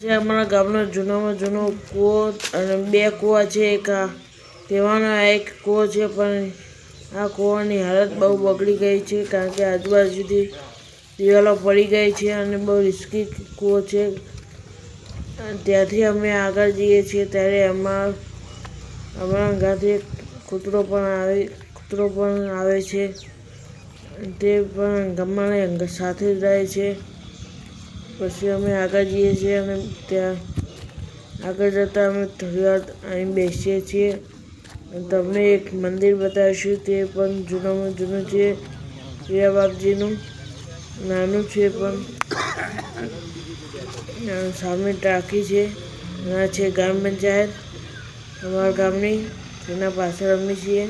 જે અમારા ગામનો જૂનામાં જૂનો કૂવો અને બે કૂવા છે એક આ તેમાંનો એક કૂવો છે, પણ આ કૂવાની હાલત બહુ બગડી ગઈ છે, કારણ કે આજુબાજુથી દિવાલો પડી ગઈ છે અને બહુ રિસ્કી કૂવો છે. ત્યાંથી અમે આગળ જઈએ છીએ ત્યારે અમારા અમારા ઘરથી કૂતરો પણ આવે, કૂતરો પણ આવે છે. તે પણ અમારી સાથે જ રહે છે. પછી અમે આગળ જઈએ છીએ અને ત્યાં આગળ જતાં અમે થોડી વાર અહીં બેસીએ છીએ. તમને એક મંદિર બતાવીશું, તે પણ જૂનામાં જૂનું છે પ્રિયા બાપજીનું નાનું છે પણ સામે ટાંકી છે આ છે ગ્રામ પંચાયત. અમારા ગામની તેના પાછળ અમે છીએ.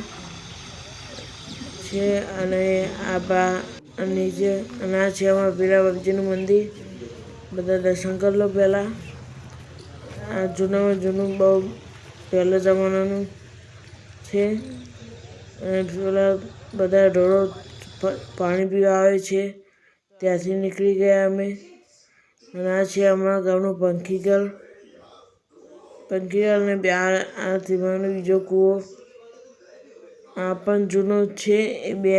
છે અને આ બા નીચે અને આ છે, અમારા પીરા બાપજીનું મંદિર. બધા દર્શન કરી લો પહેલાં. આ જૂનામાં જૂનું બહુ પહેલા જમાનાનું છે. અને પેલા બધા ઢોરો પાણી પીવા આવે છે. ત્યાંથી નીકળી ગયા અમે. અને આ છે અમારા ગામનું પંખીગર પંખીઘર અને બે આ તેમાંનો બીજો કૂવો. આ પણ જૂનો છે. એ બે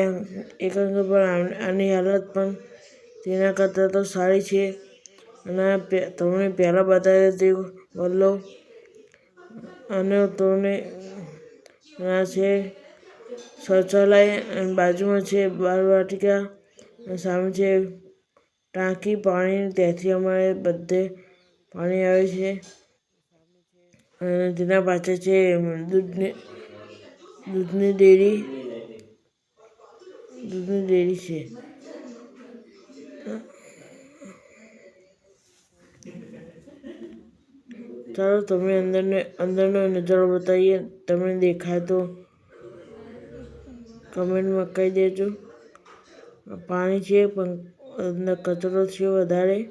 એક અંગ પણ આની હાલત પણ તેના કરતાં તો સારી છે. અને તમને પહેલાં બતાવ્યું તે બદલો અને તમને આ છે શૌચાલય બાજુમાં છે બાળવાટિકા સામે છે ટાંકી પાણી, ત્યાંથી અમારે બધે પાણી આવે છે. અને તેના પાછળ છે દૂધની દૂધની ડેરી દૂધની ડેરી છે. ચાલો તમે અંદરને અંદરનો નજારો બતાવીએ. તમને દેખાય તો કમેન્ટમાં કહી દેજો. પાણી છે, પણ અંદર કચરો છે વધારે.